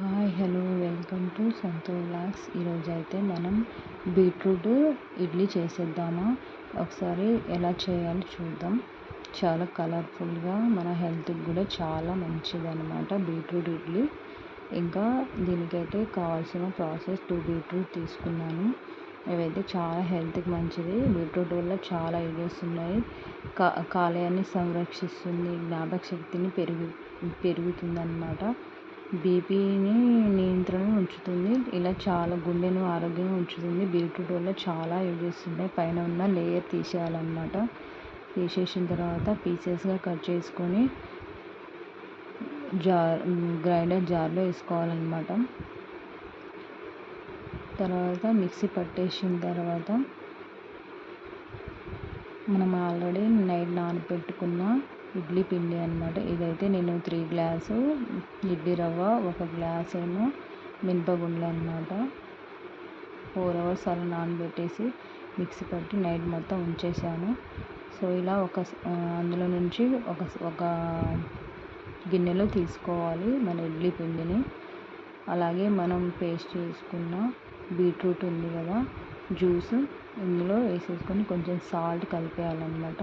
Hi hello welcome to Santo vlogs ఈరోజు అయితే మనం బీట్రూట్ ఇడ్లీ చేసేద్దామా? ఒకసారి ఎలా చేయాలో చూద్దాం. చాలా కలర్ఫుల్గా మన హెల్త్కి కూడా చాలా మంచిదన్నమాట బీట్రూట్ ఇడ్లీ. ఇంకా దీనికైతే కావాల్సిన ప్రాసెస్ టూ బీట్రూట్ తీసుకున్నాను. ఇవైతే చాలా హెల్త్కి మంచిది. బీట్రూట్ వల్ల చాలా యూజెస్ ఉన్నాయి. కా కాలేయాన్ని సంరక్షిస్తుంది. జ్ఞాపక శక్తిని పెరుగు పెరుగుతుందన్నమాట. బీపీని నియంత్రణ ఉంచుతుంది. ఇలా చాలా గుండెను ఆరోగ్యంగా ఉంచుతుంది. బీట్రూట్ వల్ల చాలా యూజెస్ ఉన్నాయి పైన ఉన్న లేయర్ తీసేయాలన్నమాట. తీసేసిన తర్వాత పీసెస్గా కట్ చేసుకొని జార్ గ్రైండర్ జార్లో వేసుకోవాలన్నమాట. తర్వాత మిక్సీ పట్టేసిన తర్వాత మనం ఆల్రెడీ నైట్ నానబెట్టుకున్న ఇడ్లీ పిండి అనమాట ఇదైతే నేను త్రీ గ్లాసు ఇడ్లీ రవ్వ ఒక గ్లాస్ ఏమో మినపగుండ్లు అనమాట ఫోర్ అవర్స్ అలా నానబెట్టేసి మిక్సీ పట్టి నైట్ మొత్తం ఉంచేసాను. సో ఇలా ఒక అందులో నుంచి ఒక ఒక గిన్నెలో తీసుకోవాలి మన ఇడ్లీ పిండిని. అలాగే మనం పేస్ట్ చేసుకున్న బీట్రూట్ ఉంది కదా జ్యూస్ ఇందులో వేసేసుకొని కొంచెం సాల్ట్ కలిపేయాలన్నమాట.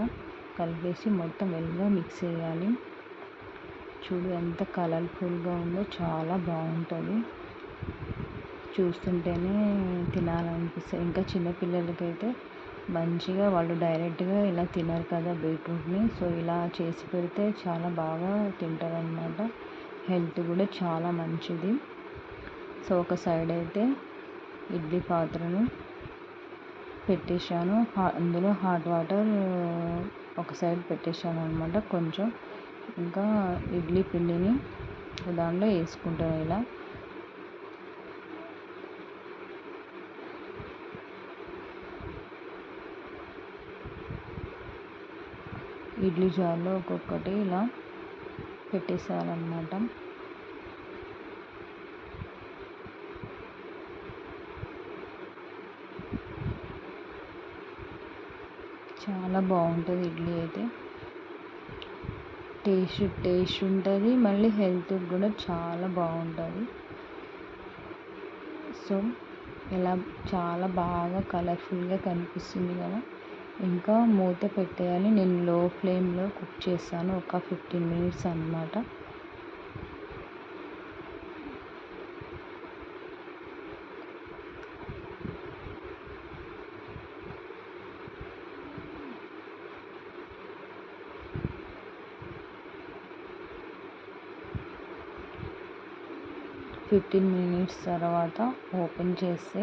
కలిపేసి మొత్తం వెల్గా మిక్స్ చేయాలి? చూడు ఎంత కలర్ఫుల్గా ఉందో చాలా బాగుంటుంది. చూస్తుంటేనే తినాలనిపిస్తుంది. ఇంకా చిన్నపిల్లలకైతే మంచిగా వాళ్ళు డైరెక్ట్గా ఇలా తినరు కదా బీట్రూట్ని. సో ఇలా చేసి పెడితే చాలా బాగా తింటారనమాట హెల్త్ కూడా చాలా మంచిది. సో ఒక సైడ్ అయితే ఇడ్లీ పాత్రను పెట్టేశాను. అందులో హాట్ వాటర్ ఒక సైడ్ పెట్టేసాను అనమాట కొంచెం. ఇంకా ఇడ్లీ పిండిని దాంట్లో వేసుకుంటాను ఇలా. ఇడ్లీ జార్లో ఒక్కొక్కటి ఇలా పెట్టేసేయాలన్నమాట చాలా బాగుంటుంది ఇడ్లీ అయితే. టేస్ట్ టేస్ట్ ఉంటుంది. మళ్ళీ హెల్త్కి కూడా చాలా బాగుంటుంది. సో ఇలా చాలా బాగా కలర్ఫుల్గా కనిపిస్తుంది కదా. ఇంకా మూత పెట్టేయాలి. నేను లో ఫ్లేమ్లో కుక్ చేస్తాను. ఒక ఫిఫ్టీన్ మినిట్స్ అనమాట ఫిఫ్టీన్ మినిట్స్ తర్వాత ఓపెన్ చేస్తే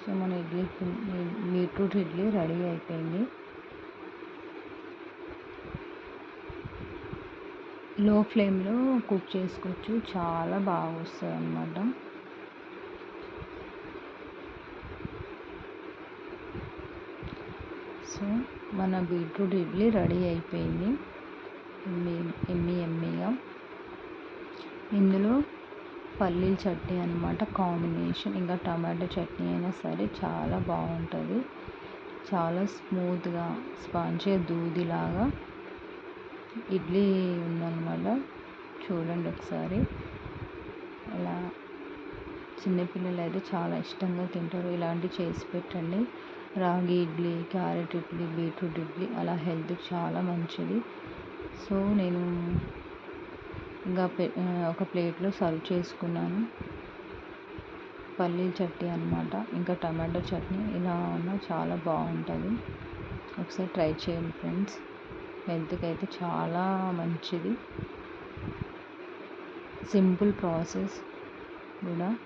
సో మన ఇడ్లీ బీట్రూట్ ఇడ్లీ రెడీ అయిపోయింది. లో ఫ్లేమ్లో కుక్ చేసుకోవచ్చు. చాలా బాగా వస్తుంది అన్నమాట సో మన బీట్రూట్ ఇడ్లీ రెడీ అయిపోయింది. ఎమ్మి ఎమ్మి ఎమ్మిగా. ఇందులో పల్లీల చట్నీ అనమాట కాంబినేషన్. ఇంకా టమాటో చట్నీ అయినా సరే చాలా బాగుంటుంది. చాలా స్మూత్గా స్పాంజీ దూదిలాగా ఇడ్లీ ఉందన్నమాట. చూడండి ఒకసారి. అలా చిన్నపిల్లలు అయితే చాలా ఇష్టంగా తింటారు. ఇలాంటివి చేసి పెట్టండి. రాగి ఇడ్లీ క్యారెట్ ఇడ్లీ బీట్రూట్ ఇడ్లీ అలా హెల్త్కి చాలా మంచిది. సో నేను ఇంకా ఒక ప్లేట్లో సర్వ్ చేసుకున్నాను. పల్లీల చట్నీ అనమాట ఇంకా టమాటో చట్నీ ఇలా ఉన్న చాలా బాగుంటుంది. ఒకసారి ట్రై చేయండి ఫ్రెండ్స్. హెల్త్కి అయితే చాలా మంచిది. సింపుల్ ప్రాసెస్ కూడా.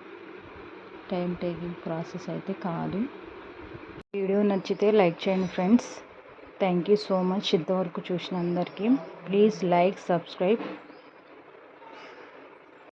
టైం టేకింగ్ ప్రాసెస్ అయితే కాదు. వీడియో నచ్చితే లైక్ చేయండి friends. Thank you so much ఇంతవరకు చూసిన అందరికీ. Please like subscribe.